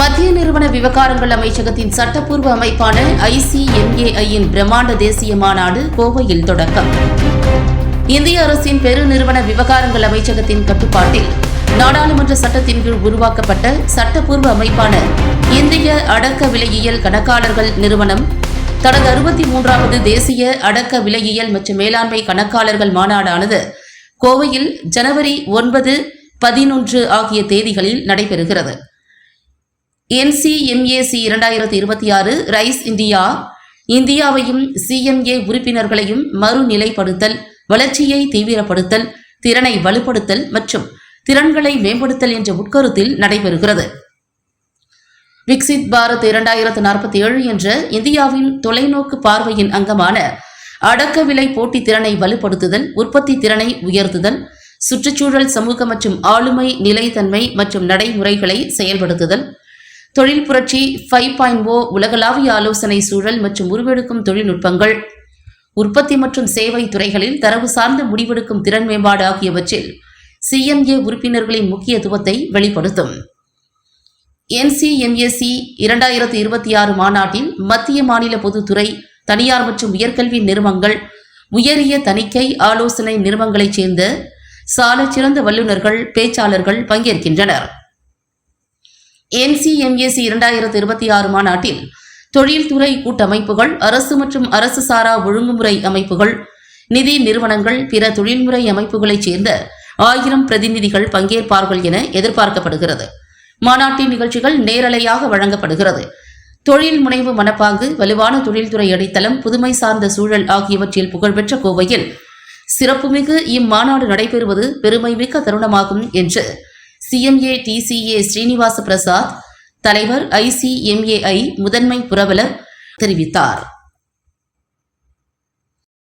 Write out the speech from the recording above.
மத்திய நிறுவன விவகாரங்கள் அமைச்சகத்தின் சட்டப்பூர்வ அமைப்பான ஐசிஎம்ஏஐயின் பிரம்மாண்ட தேசிய மாநாடு கோவையில் தொடக்கம். இந்திய அரசின் பெருநிறுவன விவகாரங்கள் அமைச்சகத்தின் கட்டுப்பாட்டில் நாடாளுமன்ற சட்டத்தின் கீழ் உருவாக்கப்பட்ட சட்டப்பூர்வ அமைப்பான இந்திய அடக்க விலையியல் கணக்காளர்கள் நிறுவனம் தனது அறுபத்தி மூன்றாவது தேசிய அடக்க விலையியல் மற்றும் மேலாண்மை கணக்காளர்கள் மாநாடானது கோவையில் ஜனவரி ஒன்பது பதினொன்று ஆகிய தேதிகளில் நடைபெறுகிறது. என்சிஎம்ஏசி இரண்டாயிரத்தி இருபத்தி ஆறு ரைஸ் இந்தியா இந்தியாவையும் சிஎம்ஏ உறுப்பினர்களையும் மறுநிலைப்படுத்தல் வளர்ச்சியை தீவிரப்படுத்தல் திறனை வலுப்படுத்தல் மற்றும் திறன்களை மேம்படுத்தல் என்ற உட்கருத்தில் நடைபெறுகிறது. விக்சித் பாரத் இரண்டாயிரத்து நாற்பத்தி ஏழு என்ற இந்தியாவின் தொலைநோக்கு பார்வையின் அங்கமான அடக்க விலை போட்டி திறனை வலுப்படுத்துதல் உற்பத்தி திறனை உயர்த்துதல் சுற்றுச்சூழல் சமூக மற்றும் ஆளுமை நிலைத்தன்மை மற்றும் நடைமுறைகளை செயல்படுத்துதல் தொழில் புரட்சி ஃபைவ் பாயிண்ட் ஓ oh உலகளாவிய ஆலோசனை சூழல் மற்றும் உருவெடுக்கும் தொழில்நுட்பங்கள். உற்பத்தி மற்றும் சேவை துறைகளில் தரவு சார்ந்த முடிவெடுக்கும் திறன் மேம்பாடு ஆகியவற்றில் சிஎம்ஏ உறுப்பினர்களின் முக்கியத்துவத்தை வெளிப்படுத்தும். என்சிஎம்ஏசி இரண்டாயிரத்தி இருபத்தி ஆறு மாநாட்டில் மத்திய மாநில பொதுத்துறை தனியார் மற்றும் உயர்கல்வி நிறுவனங்கள் உயரிய தணிக்கை ஆலோசனை நிறுவனங்களைச் சேர்ந்த சாலச்சிறந்த வல்லுநர்கள் பேச்சாளர்கள் பங்கேற்கின்றனர். என்சிஎம்ஏசி இரண்டாயிரத்தி இருபத்தி ஆறு மாநாட்டில் தொழில்துறை கூட்டமைப்புகள் அரசு மற்றும் அரசு சாரா ஒழுங்குமுறை அமைப்புகள் நிதி நிறுவனங்கள் பிற தொழில்முறை அமைப்புகளைச் சேர்ந்த ஆயிரம் பிரதிநிதிகள் பங்கேற்பார்கள் என எதிர்பார்க்கப்படுகிறது. மாநாட்டின் நிகழ்ச்சிகள் நேரலையாக வழங்கப்படுகிறது. தொழில் முனைவு மனப்பாங்கு வலுவான தொழில்துறை அடித்தளம் புதுமை சார்ந்த சூழல் ஆகியவற்றில் புகழ்பெற்ற கோவையில் சிறப்புமிகு இம்மாநாடு நடைபெறுவது பெருமைமிக்க தருணமாகும் என்று சிஎம்ஏ டிசிஏ ஸ்ரீனிவாச பிரசாத் தலைவர் ஐசிஎம்ஏஐ முதன்மை புரவலர் தெரிவித்தார்.